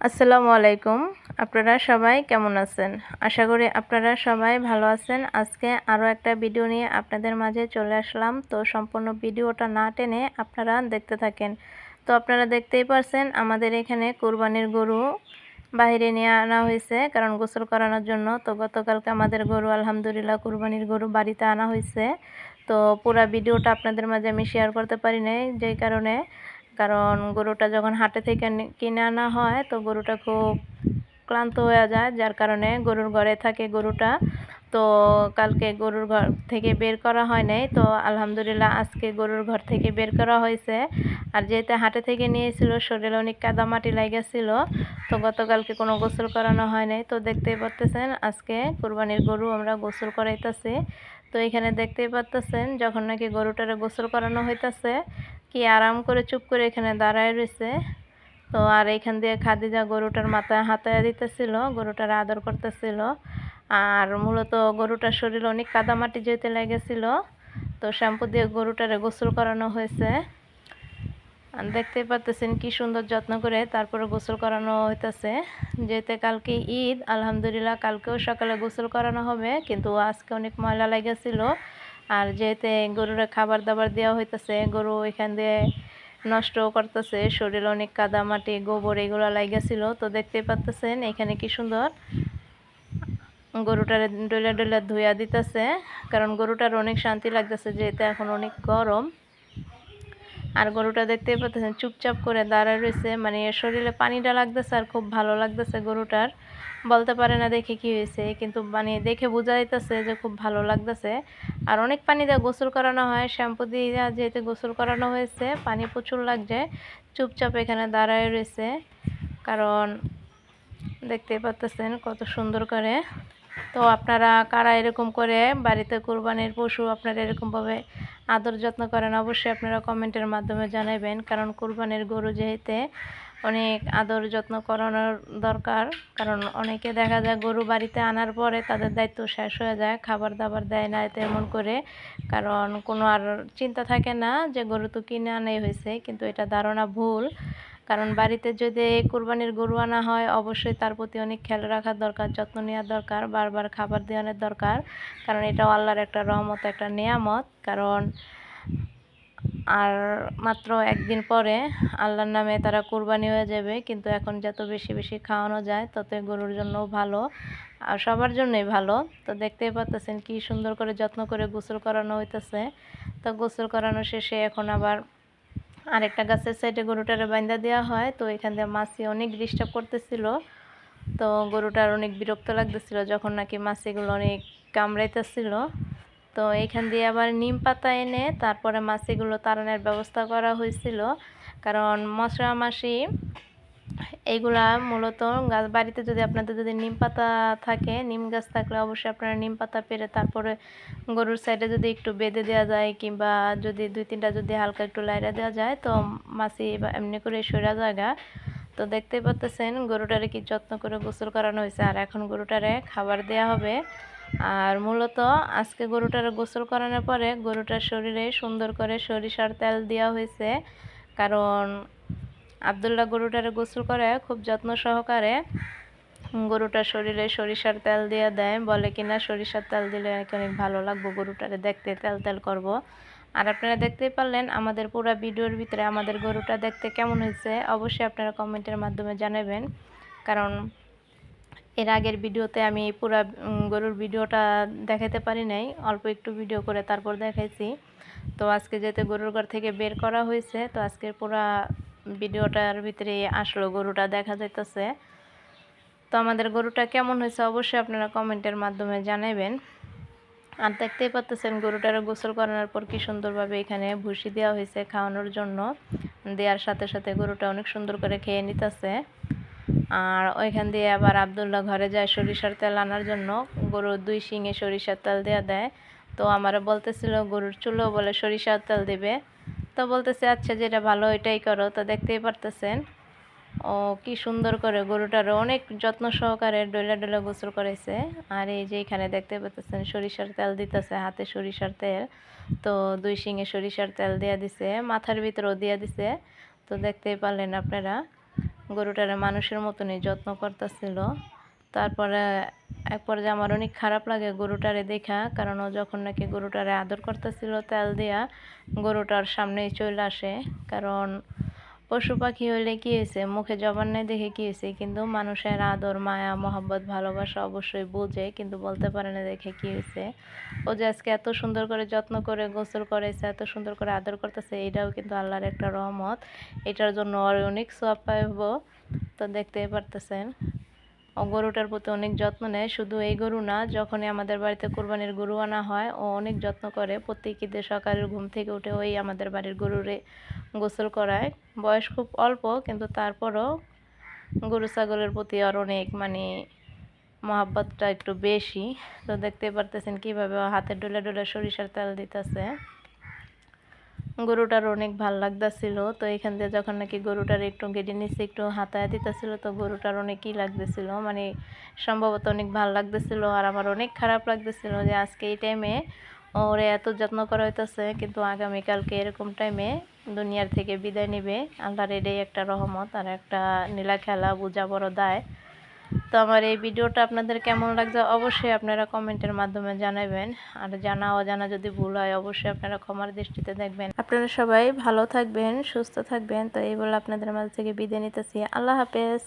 আসসালামু আলাইকুম। আপনারা সবাই কেমন আছেন? আশা করি আপনারা সবাই ভালো আছেন। আজকে আরও একটা ভিডিও নিয়ে আপনাদের মাঝে চলে আসলাম। তো সম্পূর্ণ ভিডিওটা না টেনে আপনারা দেখতে থাকেন। তো আপনারা দেখতেই পারছেন, আমাদের এখানে কোরবানির গরু বাইরে নিয়ে আনা হয়েছে, কারণ গোসল করানোর জন্য। তো গতকালকে আমাদের গরু, আলহামদুলিল্লাহ, কোরবানির গরু বাড়িতে আনা হয়েছে। তো পুরো ভিডিওটা আপনাদের মাঝে আমি শেয়ার করতে পারি নাই, যেই কারণে কারণ গরুটা যখন হাটে থেকে কিনে আনা হয়, তো গরুটা খুব ক্লান্ত হয়ে যায়, যার কারণে গরুর ঘরে থাকে গরুটা। তো কালকে গরুর ঘর থেকে বের করা হয় নাই, তো আলহামদুলিল্লাহ আজকে গরুর ঘর থেকে বের করা হয়েছে। আর যেহেতু হাটে থেকে নিয়েছিল, শরীরে অনেক কাদামাটি লাগেছিল, তো গতকালকে কোনো গোসল করানো হয় নাই। তো দেখতেই পারতেছেন, আজকে কোরবানির গরু আমরা গোসল করাইতেছি। তো এখানে দেখতেই পারতেছেন, যখন নাকি গরুটারে গোসল করানো হইতাছে কি আরাম করে চুপ করে এখানে দাঁড়ায় রয়েছে। তো আর এখান দিয়ে খাদিজা গরুটার মাথায় হাতায় দিতেছিল, গরুটার আদর করতেছিল। আর মূলত গরুটার শরীর অনেক কাদামাটি যেতে লেগেছিল। তো শ্যাম্পু দিয়ে গরুটারে গোসল করানো হয়েছে। দেখতে পাচ্তেছেন কি সুন্দর যত্ন করে তারপরে গোসল করানো হইতেছে। যেতে কালকে ঈদ, আলহামদুলিল্লাহ কালকেও সকালে গোসল করানো হবে, কিন্তু আজকে অনেক ময়লা লেগেছিল। আর যেহেতু গরুরে খাবার দাবার দেওয়া হইতেছে, গরু এখান দিয়ে নষ্ট করতেছে, শরীরে অনেক কাদা, মাটি, গোবর এগুলো লাগেছিল তো দেখতে পাচ্তেছেন এখানে কি সুন্দর। গরুটার ডলে ডলে ধুইয়া দিতেছে, কারণ গরুটার অনেক শান্তি লাগতেছে যেহেতু এখন অনেক গরম। আর গরুটা দেখতে পাচ্ছেন চুপচাপ করে দাঁড়ায় রয়েছে মানে শরীরে পানিটা লাগতেছে আর খুব ভালো লাগতেছে গরুটার। বলতে পারে না দেখে কি হয়েছে, কিন্তু মানে দেখে বোঝা যাইতেছে যে খুব ভালো লাগতেছে। আর অনেক পানি দিয়ে গোসল করানো হয়, শ্যাম্পু দিয়ে যেহেতু গোসল করানো হয়েছে, পানি প্রচুর লাগছে। চুপচাপ এখানে দাঁড়ায় রয়েছে, কারণ দেখতে পাচ্তেছেন কত সুন্দর করে। তো আপনারা কারা এরকম করে বাড়িতে কোরবানির পশু আপনারা এরকমভাবে আদর যত্ন করেন, অবশ্যই আপনারা কমেন্টের মাধ্যমে জানাবেন কারণ কোরবানির গরু যেহেতু অনেক আদর যত্ন করানোর দরকার। কারণ অনেকে দেখা যায় গরু বাড়িতে আনার পরে তাদের দায়িত্ব শেষ হয়ে যায়, খাবার দাবার দেয় না তেমন করে। কারণ কোনো আর চিন্তা থাকে না যে গরু তো কিনে আনাই হয়েছে, কিন্তু এটা ধারণা ভুল। কারণ বাড়িতে যদি কোরবানির গরু আনা হয়, অবশ্যই তার প্রতি অনেক খেয়াল রাখার দরকার, যত্ন নেওয়ার দরকার, বারবার খাবার দেওয়ানোর দরকার। কারণ এটা আল্লাহর একটা রহমত, একটা নিয়ামত। কারণ আর মাত্র একদিন পরে আল্লাহর নামে তারা কোরবানি হয়ে যাবে, কিন্তু এখন যত বেশি বেশি খাওয়ানো যায় তত গরুর জন্যও ভালো আর সবার জন্যই ভালো। তো দেখতেই পাচ্তেছেন কি সুন্দর করে যত্ন করে গোসল করানো হইতেছে। তো গোসল করানো শেষে এখন আবার আরেকটা গাছের সাইডে গরুটারে বান্ধা দেওয়া হয়। তো এখান দিয়ে মাছি অনেক ডিস্টার্ব করতেছিল। তো গরুটার অনেক বিরক্ত লাগতেছিল, যখন নাকি মাছিগুলো অনেক কামড়াইতেছিল। তো এখান দিয়ে আবার নিম পাতা এনে তারপরে মাছিগুলো তাড়ানোর ব্যবস্থা করা হয়েছিল। কারণ মশরা মাসি এইগুলা মূলত গাছ, বাড়িতে যদি আপনাদের যদি নিম পাতা থাকে, নিম গাছ থাকলে অবশ্যই আপনারা নিম পাতা পেরে তারপরে গরুর সাইডে যদি একটু বেঁধে দেওয়া যায় কিংবা যদি দুই তিনটা যদি হালকা একটু লাইরা দেওয়া যায়, তো মাছি এমনি করে সরা জায়গা। তো দেখতেই পাচ্তেছেন গরুটারে কি যত্ন করে গোসল করানো হয়েছে। আর এখন গরুটারে খাবার দেয়া হবে। আর মূলত আজকে গরুটার গোসল করানোর পরে গরুটার শরীরে সুন্দর করে সরিষার তেল দেওয়া হয়েছে। কারণ আবদুল্লাহ গরুটারে গোসল করে খুব যত্ন সহকারে গরুটার শরীরে সরিষার তেল দিয়ে দেয়। বলে কিনা সরিষার তেল দিলে অনেক ভালো লাগবো গরুটারে দেখতে, তেল তেল করব। আর আপনারা দেখতেই পারলেন আমাদের পুরো ভিডিওর ভিতরে আমাদের গরুটা দেখতে কেমন হয়েছে। অবশ্যই আপনারা কমেন্টের মাধ্যমে জানাবেন। কারণ এর আগের ভিডিওতে আমি পুরো গরুর ভিডিওটা দেখাতে পারি নাই, অল্প একটু ভিডিও করে তারপর দেখাইছি। তো আজকে যেহেতু গরুর ঘর থেকে বের করা হয়েছে, তো আজকের পুরা ভিডিওটার ভিতরে আসলো, গরুটা দেখা যাইতেছে। তো আমাদের গরুটা কেমন হয়েছে অবশ্যই আপনারা কমেন্টের মাধ্যমে জানাবেন আর দেখতেই পাচ্তেছেন গরুটার গোসল করানোর পর কি সুন্দরভাবে এখানে ভুসি দেওয়া হয়েছে খাওয়ানোর জন্য। দেওয়ার সাথে সাথে গরুটা অনেক সুন্দর করে খেয়ে নিতেছে। আর ওইখান দিয়ে আবার আবদুল্লাহ ঘরে যায় সরিষার তেল আনার জন্য। গরুর দুই শিঙে সরিষার তেল দেওয়া দেয়। তো আমারও বলতেছিল, গরুর চুলো বলে সরিষার তেল দেবে। তো বলতেছে আচ্ছা যেটা ভালো ওইটাই করো। তো দেখতেই পারতেছেন। ও, কি সুন্দর করে গরুটার অনেক যত্ন সহকারে ডলে ডলে গোসল করেছে আর এই যে এখানে দেখতে পাচ্ছেন সরিষার তেল দিতেছে হাতে সরিষার তেল। তো দুই শিঙে সরিষার তেল দিয়ে দিছে, মাথার ভিতরেও দিয়ে দিছে। তো দেখতেই পারলেন আপনারা। গরুটারে মানুষের মতনই যত্ন করতেছিল। তারপরে এক পর্যায়ে আমার অনেক খারাপ লাগে গরুটারে দেখা, কারণ ও যখন নাকি গরুটারে আদর করতেছিল তেল দিয়া, গরুটার সামনেই চলে আসে। কারণ পশু পাখি হইলে কি হয়েছে মুখে জবান নেই দেখে কি হয়েছে কিন্তু মানুষের আদর, মায়া, মহব্বত, ভালোবাসা অবশ্যই বোঝে, কিন্তু বলতে পারে না দেখে কি হয়েছে ও যে আজকে এত সুন্দর করে যত্ন করে, গোসল করেছে এত সুন্দর করে আদর করতেছে, এটাও কিন্তু আল্লাহর একটা রহমত। এটার জন্য আর অনেক সব পাইব। তো দেখতেই পারতেছেন। ও গরুটার প্রতি অনেক যত্ন নেয়। শুধু এই গরু না, যখনই আমাদের বাড়িতে কোরবানির গরু আনা হয়, ও অনেক যত্ন করে। প্রত্যেক ঈদের সকালের ঘুম থেকে উঠে ওই আমাদের বাড়ির গরুরে গোসল করায়। বয়স খুব অল্প, কিন্তু তারপরও গরু ছাগলের প্রতি আর অনেক মানে মহাব্বতটা একটু বেশি। তো দেখতে পারতেছেন কীভাবে হাতে ডলে ডলে সরিষার তেল দিতেছে। গরুটার অনেক ভালো লাগতেছিল। তো এখান দিয়ে যখন নাকি গরুটার একটু গেটে নিচে একটু হাতায় দিতেছিল, তো গরুটার অনেকই লাগতেছিল। মানে সম্ভবত অনেক ভালো লাগতেছিল আর আমার অনেক খারাপ লাগতেছিল যে আজকে এই টাইমে ওরে এত যত্ন করা হইতেছে, কিন্তু আগামীকালকে এরকম টাইমে দুনিয়ার থেকে বিদায় নেবে। আল্লাহর এটাই একটা রহমত আর একটা নীলা খেলা বোঝা বড় দায়। তো আমার এই ভিডিওটা আপনাদের কেমন লাগছে অবশ্যই আপনারা কমেন্টের মাধ্যমে জানাবেন। আর জানা অজানা যদি ভুল হয়, অবশ্যই আপনারা ক্ষমার দৃষ্টিতে দেখবেন। আপনারা সবাই ভালো থাকবেন, সুস্থ থাকবেন। তো এই বলে আপনাদের মাঝ থেকে বিদায় নিতেছি। আল্লাহ হাফেজ।